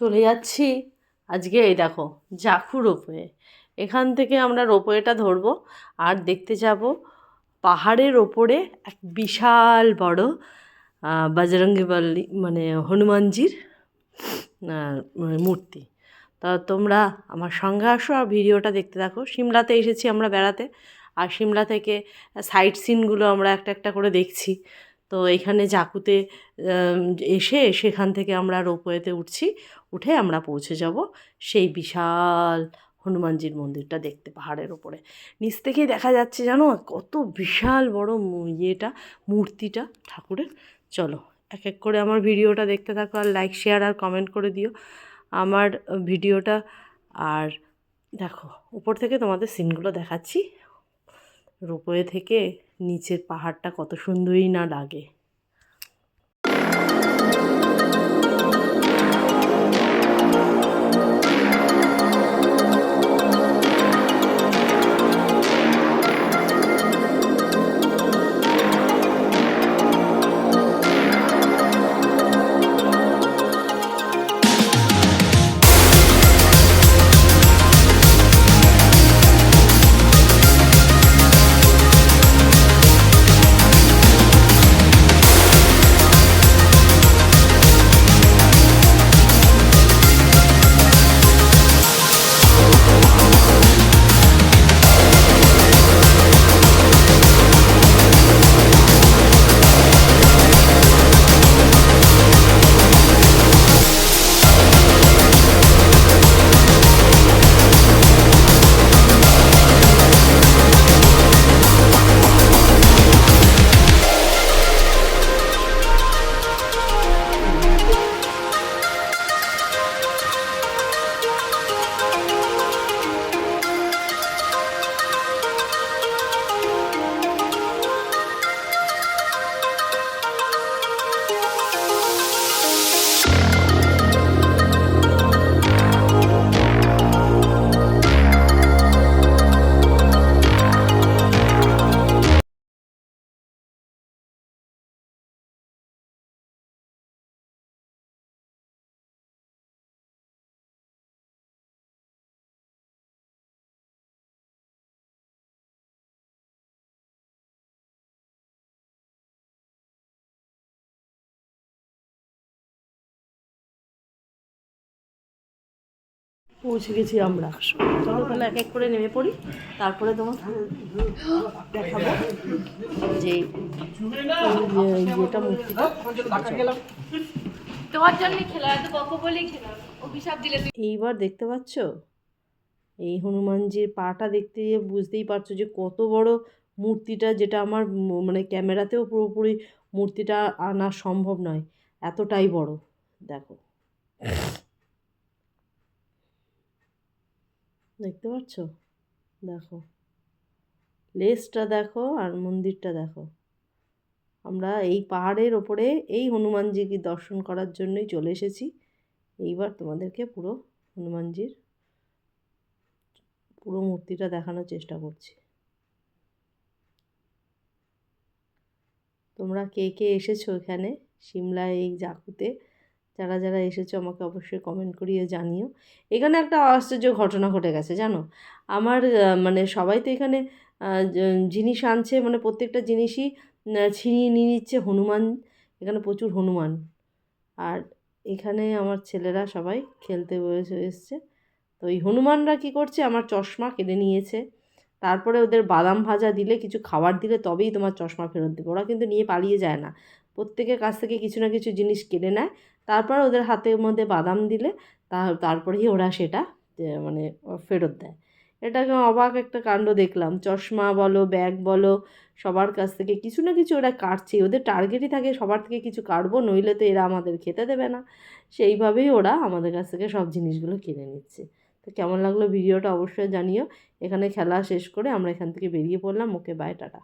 চলে যাচ্ছি। আজকে এই দেখো জাখু রোপওয়ে এখান থেকে আমরা রোপওয়েটা ধরবো আর দেখতে যাব পাহাড়ের ওপরে এক বিশাল বড় আহ, বজরঙ্গী মানে হনুমানজির মানে মূর্তি। তা তোমরা আমার সঙ্গে আসো আর ভিডিওটা দেখতে থাকো। সিমলাতে এসেছি আমরা বেড়াতে। আর সিমলা থেকে সাইট সিনগুলো আমরা একটা একটা করে দেখছি। তো এখানে জাকুতে এসে সেখান থেকে আমরা রোপওয়েতে উঠছি, উঠে আমরা পৌঁছে যাব সেই বিশাল হনুমানজির মন্দিরটা দেখতে, পাহাড়ের ওপরে। নিচ থেকেই দেখা যাচ্ছে জানো, কত বিশাল বড় ইয়েটা, মূর্তিটা, ঠাকুরের। চলো, এক এক করে আমার ভিডিওটা দেখতে থাকো আর লাইক শেয়ার আর কমেন্ট করে দিও। আমার ভিডিওটা আর দেখো, উপর থেকে তোমাদের সিনগুলো দেখাচ্ছি। রোপওয়ে থেকে নিচের পাহাড়টা কত সুন্দরই না লাগে। পৌঁছে গেছি আমরা। চলো তাহলে এক এক করে নেমে পড়ি তারপরে তোমার দেখাবো যে এই যে ইয়েটা মূর্তিটা তোমার জন্য খেলা এত বকো বলেই খেলা। অভিশাপ দিলে এইবার দেখতে পাচ্ছ? এই হনুমানজির পাটা দেখতে গিয়ে বুঝতেই পারছ যে কত বড় মূর্তিটা যেটা আমার মানে ক্যামেরাতেও পুরোপুরি মূর্তিটা আনা সম্ভব নয়। এতটাই বড়। দেখো। দেখতে পাচ্ছ? দেখো। লেসটা দেখো আর মন্দিরটা দেখো। আমরা এই পাহাড়ের ওপরে এই হনুমানজিকে দর্শন করার জন্যই চলে এসেছি। এইবার তোমাদেরকে পুরো হনুমানজির পুরো মূর্তিটা দেখানোর চেষ্টা করছি। তোমরা কে কে এসেছ এখানে? সিমলা এই জাকুতে যারা যারা এসেছ আমাকে অবশ্যই কমেন্ট করিয়ে জানিও। এখানে একটা আশ্চর্য ঘটনা ঘটে গেছে, জানো? আমার মানে সবাই তো এখানে জিনিস আনছে মানে প্রত্যেকটা জিনিসই ছিনিয়ে নিয়ে নিচ্ছে হনুমান। এখানে প্রচুর হনুমান। আর এখানে আমার ছেলেরা সবাই খেলতে বসে, এসছে। তো এই হনুমানরা কী করছে? আমার চশমা কেড়ে নিয়েছে। তারপরে ওদের বাদাম ভাজা দিলে, কিছু খাবার দিলে তবেই তোমার চশমা ফেরত দেবে। ওরা কিন্তু নিয়ে পালিয়ে যায় না। প্রত্যেকের কাছ থেকে কিছু না কিছু জিনিস কেড়ে নেয়। তারপর ওদের হাতের মধ্যে বাদাম দিলে তারপরেই ওরা সেটা মানে ফেরত দেয়। এটাকে অবাক একটা কাণ্ড দেখলাম। চশমা বলো, ব্যাগ বলো, সবার কাছ থেকে কিছু না কিছু ওরা কাটছে ওদের টার্গেটই থাকে সবার থেকে কিছু কাটবো, নইলে তো এরা আমাদের খেতে দেবে না। সেইভাবেই ওরা আমাদের কাছ থেকে সব জিনিসগুলো কিনে নিচ্ছে। তো কেমন লাগল ভিডিওটা অবশ্যই জানিও। এখানে খেলা শেষ করে আমরা এখান থেকে বেরিয়ে পড়লাম। Okay, bye, tata.